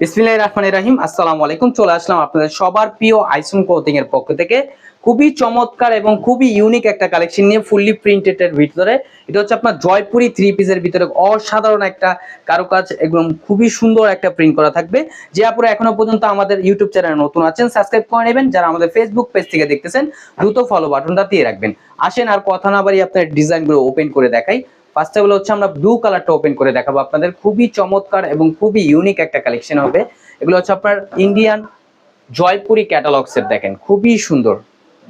বিসমিল্লাহ রহমান রাহিম, আসসালামু আলাইকুম। চলে আসলাম আপনাদের সবার প্রিয় আইসুন ক্লোথিং এর পক্ষ থেকে। খুবই চমৎকার এবং খুবই ইউনিক একটা কালেকশন নিয়ে ফুললি প্রিন্টেড এর ভিতরে। এটা হচ্ছে আপনার জয়পুরি থ্রি পিসের ভিতরে অসাধারণ একটা কারুকাজ, একদম খুবই সুন্দর একটা প্রিন্ট করা থাকবে। যে আপনারা এখনও পর্যন্ত আমাদের ইউটিউব চ্যানেলে নতুন আছেন সাবস্ক্রাইব করে নেবেন। যারা আমাদের ফেসবুক পেজ থেকে দেখতেছেন, দ্রুত ফলো বাটনটা দিয়ে রাখবেন। আসেন আর কথা না বাড়ি আপনার ডিজাইনগুলো ওপেন করে দেখাই। ফার্স্টে হলো হচ্ছে আমরা ব্লু কালারটা ওপেন করে দেখাবো আপনাদের। খুবই চমৎকার এবং খুবই ইউনিক একটা কালেকশন হবে। এগুলো হচ্ছে আপনার ইন্ডিয়ান জয়পুরি ক্যাটালগস এর দেখেন, খুবই সুন্দর।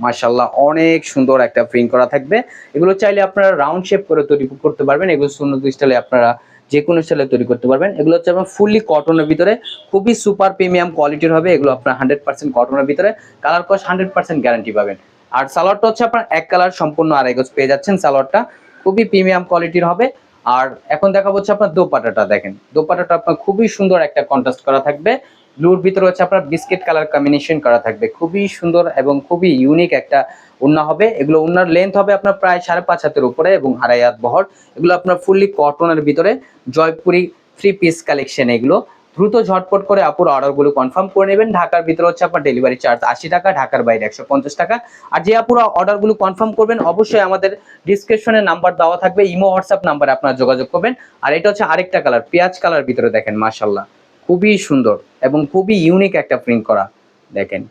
মাশাল্লাহ অনেক সুন্দর একটা প্রিন্ট করা থাকবে। এগুলো চাইলে আপনারা রাউন্ড শেপ করে তৈরি করতে পারবেন। এগুলো সুন্দর স্টাইলে আপনারা যে কোনো স্টাইলে তৈরি করতে পারবেন। এগুলো হচ্ছে আপনার ফুললি কটনের ভিতরে। খুবই সুপার প্রিমিয়াম কোয়ালিটির হবে। এগুলো আপনার হান্ড্রেড পার্সেন্ট কটনের ভিতরে। Colour cost hundred percent guarantee পাবেন। আর সালোয়ারটা হচ্ছে আপনার এক কালার সম্পূর্ণ আড়াই গজ পেয়ে যাচ্ছেন সালোয়ারটা। খুবই প্রিমিয়াম কোয়ালিটির হবে। আর এখন দেখা হচ্ছে আপনার দোপাটাটা দেখেন। দোপাটাটা আপনার খুবই সুন্দর একটা কন্ট্রাস্ট করা থাকবে। ব্লুর ভিতরে হচ্ছে আপনার বিস্কিট কালার কম্বিনেশন করা থাকবে। খুবই সুন্দর এবং খুবই ইউনিক একটা উন্না হবে। এগুলো উন্নার লেন্থ হবে আপনার প্রায় সাড়ে পাঁচ হাতের উপরে এবং আড়াই হাত বহর। এগুলো আপনার ফুললি কটনের ভিতরে। জয়পুরি থ্রি পিস কালেকশন এগুলো। দ্রুত ঝটপট করে আপুর অর্ডারগুলো কনফার্ম করে নেবেন। ঢাকার ভিতরে হচ্ছে আপনার ডেলিভারি চার্জ আশি টাকা, ঢাকার বাইরে একশো পঞ্চাশ টাকা। আর যে আপুরা অর্ডারগুলো কনফার্ম করবেন, অবশ্যই আমাদের ডিসক্রিপশনে নাম্বার দেওয়া থাকবে ইমো হোয়াটসঅ্যাপ নাম্বারে আপনারা যোগাযোগ করবেন। আর এটা হচ্ছে আরেকটা কালার পেঁয়াজ কালার ভিতরে দেখেন মাশাল্লাহ খুবই সুন্দর এবং খুবই ইউনিক একটা প্রিন্ট করা, দেখেন।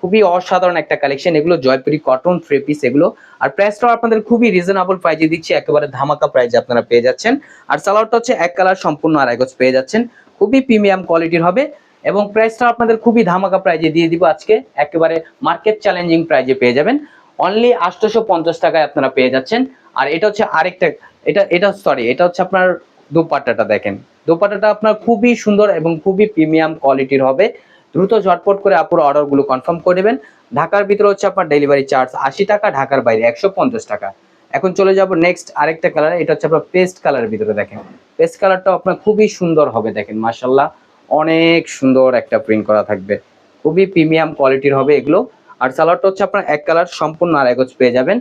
খুবই অসাধারণ একটা কালেকশন এগুলো জয়পুরি কটন থ্রি পিস এগুলো। আর প্রাইসটাও আপনাদের খুবই রিজনেবল প্রাইজে দিচ্ছি, একেবারে ধামাকা প্রাইজে আপনারা পেয়ে যাচ্ছেন। আর সালোয়ারটা হচ্ছে এক কালার সম্পূর্ণ আড়াই গজ পেয়ে যাচ্ছেন। খুবই প্রিমিয়াম কোয়ালিটির হবে এবং প্রাইসটা আপনাদের খুবই ধামাকা প্রাইজে দিয়ে দিব আজকে। একেবারে মার্কেট চ্যালেঞ্জিং প্রাইজে পেয়ে যাবেন। অনলি আটশোশো পঞ্চাশ টাকায় আপনারা পেয়ে যাচ্ছেন। আর এটা হচ্ছে আরেকটা, এটা এটা সরি এটা হচ্ছে আপনার দোপাট্টাটা দেখেন। দোপাট্টাটা আপনার খুবই সুন্দর এবং খুবই প্রিমিয়াম কোয়ালিটির হবে। দ্রুত ঝটপট করে আপুর অর্ডারগুলো কনফার্ম করে নেবেন। ঢাকার ভিতরে হচ্ছে আপনার ডেলিভারি চার্জ আশি টাকা, ঢাকার বাইরে একশো পঞ্চাশ টাকা। এখন চলে যাব নেক্সট আরেকটা কালার এটা হচ্ছে আপনার পেস্ট কালারের ভিতরে দেখেন। পেস্ট কালারটা আপনার খুবই সুন্দর হবে, দেখেন মার্শাল্লাহ অনেক সুন্দর একটা প্রিন্ট করা থাকবে। খুবই প্রিমিয়াম কোয়ালিটির হবে এগুলো। আর সালোয়ারটা হচ্ছে আপনার এক কালার সম্পূর্ণ আর গজ পেয়ে যাবেন।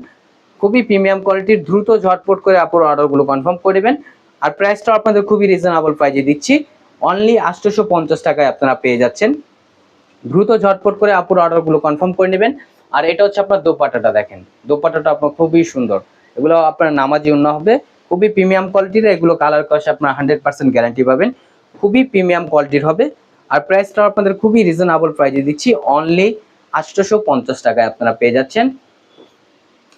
খুবই প্রিমিয়াম কোয়ালিটির দ্রুত ঝটপট করে আপুর অর্ডারগুলো কনফার্ম করে নেবেন। আর প্রাইসটাও আপনাদের খুবই রিজনেবল প্রাইজে দিচ্ছি। অনলি আটশোশো পঞ্চাশ টাকায় আপনারা পেয়ে যাচ্ছেন। দ্রুত ঝটপট করে আপুর অর্ডারগুলো কনফার্ম করে নেবেন। আর এটা হচ্ছে আপনার দোপাটাটা দেখেন। দোপাটাটা আপনার খুবই সুন্দর। এগুলো আপনার নামাজি অন্য হবে। খুবই প্রিমিয়াম কোয়ালিটির এগুলো কালার কস আপনার হান্ড্রেড পার্সেন্ট গ্যারান্টি পাবেন। খুবই প্রিমিয়াম কোয়ালিটির হবে। আর প্রাইসটাও আপনাদের খুবই রিজনেবল প্রাইসে দিচ্ছি। অনলি আটশোশো পঞ্চাশ টাকায় আপনারা পেয়ে যাচ্ছেন।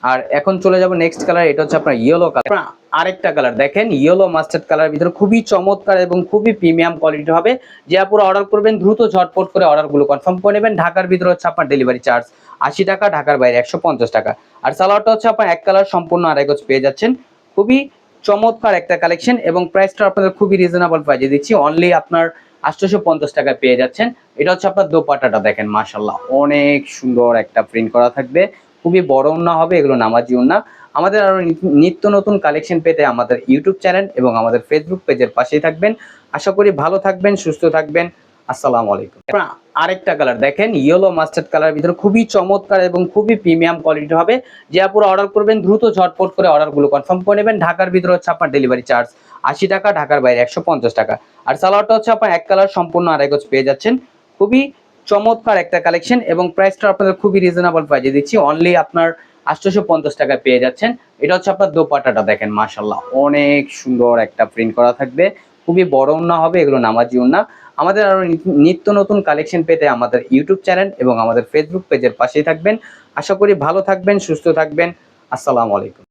আর এখন চলে যাব নেক্সট কালার এটা হচ্ছে আপনার ইয়েলো কালার আরেকটা কালার দেখেন ইয়েলো মাস্টার্ড কালার ভিতরে খুবই চমৎকার এবং খুবই প্রিমিয়াম কোয়ালিটি হবে। যে আপুরা অর্ডার করবেন, দ্রুত ঝটপট করে অর্ডারগুলো কনফার্ম করে নেবেন। ঢাকার ভিতরে হচ্ছে আপনার ডেলিভারি চার্জ আশি টাকা, ঢাকার বাইরে একশো পঞ্চাশ টাকা। আর সালোয়ারটা হচ্ছে আপনার এক কালার সম্পূর্ণ আড়াই গজ পেয়ে যাচ্ছেন। খুবই চমৎকার একটা কালেকশন এবং প্রাইসটা আপনাদের খুবই রিজনেবল প্রাইজে দিচ্ছি। অনলি আপনার আটশোশো পঞ্চাশ পেয়ে যাচ্ছেন। এটা হচ্ছে আপনার দোপাটাটা দেখেন মাশাল্লাহ অনেক সুন্দর একটা প্রিন্ট করা থাকবে। খুবই বড় উন্না হবে, এগুলো নামাজি উন্না আমাদের আরও নিত্য নতুন কালেকশন পেতে আমাদের ইউটিউব চ্যানেল এবং আমাদের ফেসবুক পেজের পাশেই থাকবেন। আশা করি ভালো থাকবেন, সুস্থ থাকবেন। আসসালামু আলাইকুম। আরেকটা কালার দেখেন ইয়েলো মাস্টার্ড কালার ভিতরে খুবই চমৎকার এবং খুবই প্রিমিয়াম কোয়ালিটি হবে। যে আপুরা অর্ডার করবেন, দ্রুত ঝটপট করে অর্ডারগুলো কনফার্ম করে নেবেন। ঢাকার ভিতরে হচ্ছে আপনার ডেলিভারি চার্জ আশি টাকা, ঢাকার বাইরে একশো পঞ্চাশ টাকা। আর সালোয়ারটা হচ্ছে আপনার এক কালার সম্পূর্ণ আড়াই গজ পেয়ে যাচ্ছেন। খুবই চমৎকার একটা কালেকশন এবং প্রাইসটা আপনাদের খুবই রিজনেবল প্রাইজে দিচ্ছি। অনলি আপনার আটশোশো পঞ্চাশ টাকায় পেয়ে যাচ্ছেন। এটা হচ্ছে আপনার দোপাটাটা দেখেন মাশাল্লাহ অনেক সুন্দর একটা প্রিন্ট করা থাকবে। খুবই বড় উন্না হবে, এগুলো নামাজি উন্না। আমাদের আরও নিত্য নতুন কালেকশন পেতে আমাদের ইউটিউব চ্যানেল এবং আমাদের ফেসবুক পেজের পাশেই থাকবেন। আশা করি ভালো থাকবেন, সুস্থ থাকবেন। আসসালামু আলাইকুম।